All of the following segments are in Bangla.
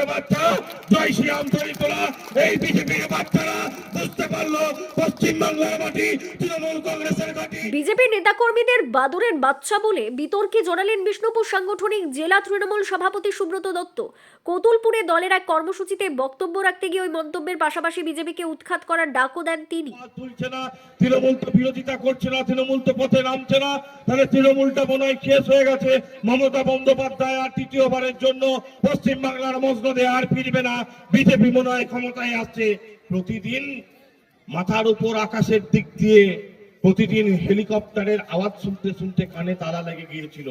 ಸೇವಾ বিজেপি নেতাকর্মীদের বাদরের বাচ্চা বলে বিতর্কে জড়ালেন বিষ্ণুপুর সাংগঠনিক জেলা তৃণমূল সভাপতি সুব্রত দত্ত। কতুলপুরে দলের এক কর্মসূচিতে বক্তব্য রাখতে গিয়ে ওই মন্তব্যের পাশাপাশি বিজেপিকে উৎখাত করার ডাকও দেন তিনি। তৃণমূল তো বিরোধিতা করছে না তৃণমূল তো পথে নামছে না। তাহলে তৃণমূলটা মনে হয় শেষ হয়ে গেছে। মমতা বন্দ্যোপাধ্যায় আর তৃতীয়বারের জন্য পশ্চিম বাংলার মসনদে আর ফিরবে না। বিজেপি মনে হয় ক্ষমতায় আসছে। প্রতিদিন মাথার উপর আকাশের দিক দিয়ে প্রতিদিন হেলিকপ্টারের আওয়াজ শুনতে শুনতে কানে তালা লেগে গিয়েছিল।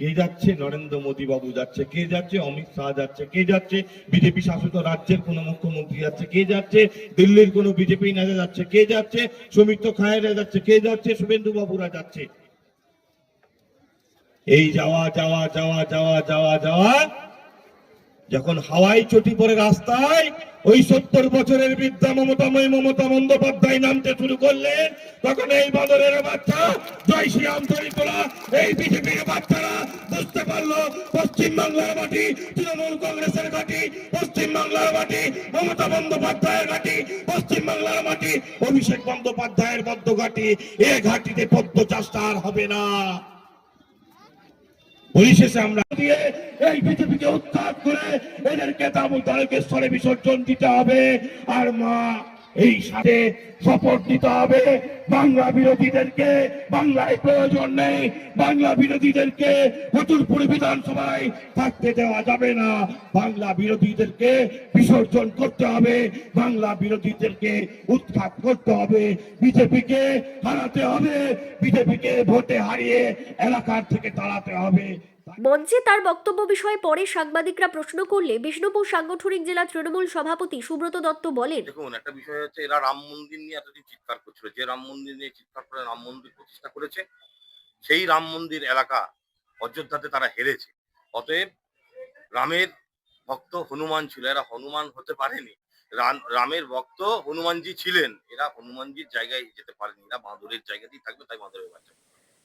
কে যাচ্ছে নরেন্দ্র মোদী বাবু যাচ্ছে, কে যাচ্ছে অমিত শাহ যাচ্ছে, কে যাচ্ছে বিজেপি শাসিত রাজ্যের কোন মুখ্যমন্ত্রী যাচ্ছে, কে যাচ্ছে দিল্লির কোন বিজেপি নেতা যাচ্ছে, কে যাচ্ছে সুমিত্র খায়েরা যাচ্ছে, কে যাচ্ছে শুভেন্দু বাবুরা যাচ্ছে। এই যাওয়া যাওয়া যাওয়া যাওয়া যাওয়া যাওয়া যখন হাওয়াই চটি পরে রাস্তায় ওই সত্তর বছরের বৃদ্ধা মমতাময় মমতা বন্দ্যোপাধ্যায় নামতে শুরু করলেন, তখন এই বাদরের বাচ্চা, জয় শ্রীরাম তৈরি তোলা এই বিজেপির বাচ্চারা বুঝতে পারল পশ্চিম বাংলার মাটি, তৃণমূল কংগ্রেসের ঘাঁটি পশ্চিম বাংলার মাটি, মমতা বন্দ্যোপাধ্যায়ের ঘাঁটি পশ্চিম বাংলার মাটি, অভিষেক বন্দ্যোপাধ্যায়ের বদ্ধ ঘাঁটি এ ঘাঁটিতে পদ্ম চাষটা আর হবে না। পরিশেষে আমরা দিয়ে এই পৃথিবীকে উৎখাত করে এদেরকে তাদেরকে তারকেশ্বরে বিসর্জন দিতে হবে। আর মা এই সাথে শপথ দিতে হবে। বাংলা বিরোধীদেরকে, বাংলায় প্রয়োজন নেই। বাংলা বিরোধীদেরকে হতুরপুর বিধানসভায় থাকতে দেওয়া যাবে না। বাংলা বিরোধীদেরকে বিসর্জন করতে হবে। বাংলা বিরোধীদেরকে উৎখাত করতে হবে। বিজেপিকে হারাতে হবে। বিজেপিকে ভোটে হারিয়ে এলাকার থেকে তাড়াতে হবে। মঞ্চে তার বক্তব্য বিষয়ে পরে সাংবাদিকরা প্রশ্ন করলে বিষ্ণুপুর সাংগঠনিক জেলা তৃণমূল সভাপতি সুব্রত দত্ত বলেন, দেখুন, একটা বিষয় হচ্ছে এরা রাম মন্দির নিয়ে এতদিন চিৎকার করছিল। যে রাম মন্দির নিয়ে চিৎকার করে রাম মন্দির প্রতিষ্ঠা করেছে, সেই রাম মন্দির এলাকা অযোধ্যাতে তারা হেরেছে। অতএব রামের ভক্ত হনুমান ছিল, এরা হনুমান হতে পারেনি। রাম- রামের ভক্ত হনুমানজি ছিলেন, এরা হনুমানজির জায়গায় যেতে পারেনি, এরা বাঁদরের জায়গাতেই থাকবে, তাই বাঁদরের বাচ্চা।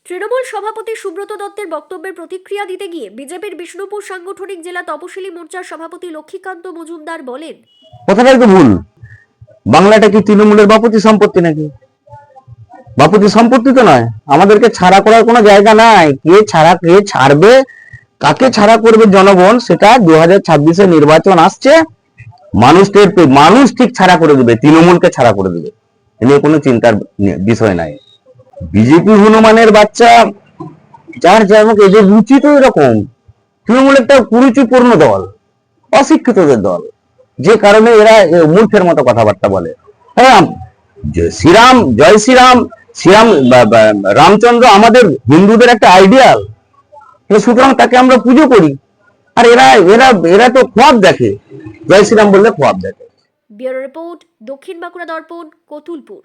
তৃণমূল সভাপতি সুব্রত দত্তের বক্তব্যের প্রতিক্রিয়া দিতে গিয়ে বিজেপির বিষ্ণুপুর সাংগঠনিক জেলা তপশিলি মোর্চার সভাপতি লক্ষ্মীকান্ত মজুমদার বলেন কথাটাই তো ভুল। বাংলাটা কি তৃণমূলের বাপুতি সম্পত্তি নাকি? বাপুতি সম্পত্তি তো নয়। আমাদেরকে ছাড়া করার কোনো জায়গা নাই। কে ছাড়া, কে ছাড়বে, কাকে ছাড়া করবে জনগণ, সেটা দু হাজার নির্বাচন আসছে। মানুষদের মানুষ ঠিক ছাড়া করে দেবে, তৃণমূলকে ছাড়া করে দেবে। এ নিয়ে কোনো চিন্তার বিষয় নাই। বিজেপি হনুমানের বাচ্চা, যার যেমন এদের রুচি তো এরকম, তৃণমূল একটা কুরুচিপূর্ণ দল, অশিক্ষিতদের দল, যে কারণে এরা মূর্খের মতো কথাবার্তা বলে। হ্যাঁ শ্রীরাম, জয় শ্রীরাম শ্রীরাম রামচন্দ্র আমাদের হিন্দুদের একটা আইডিয়াল। সুতরাং তাকে আমরা পুজো করি। আর এরা এরা এরা তো খোয়াব দেখে। জয় শ্রীরাম বললে খোয়াব দেখে। ব্যুরো রিপোর্ট, দক্ষিণ বাঁকুড়া দর্পণ, কতুলপুর।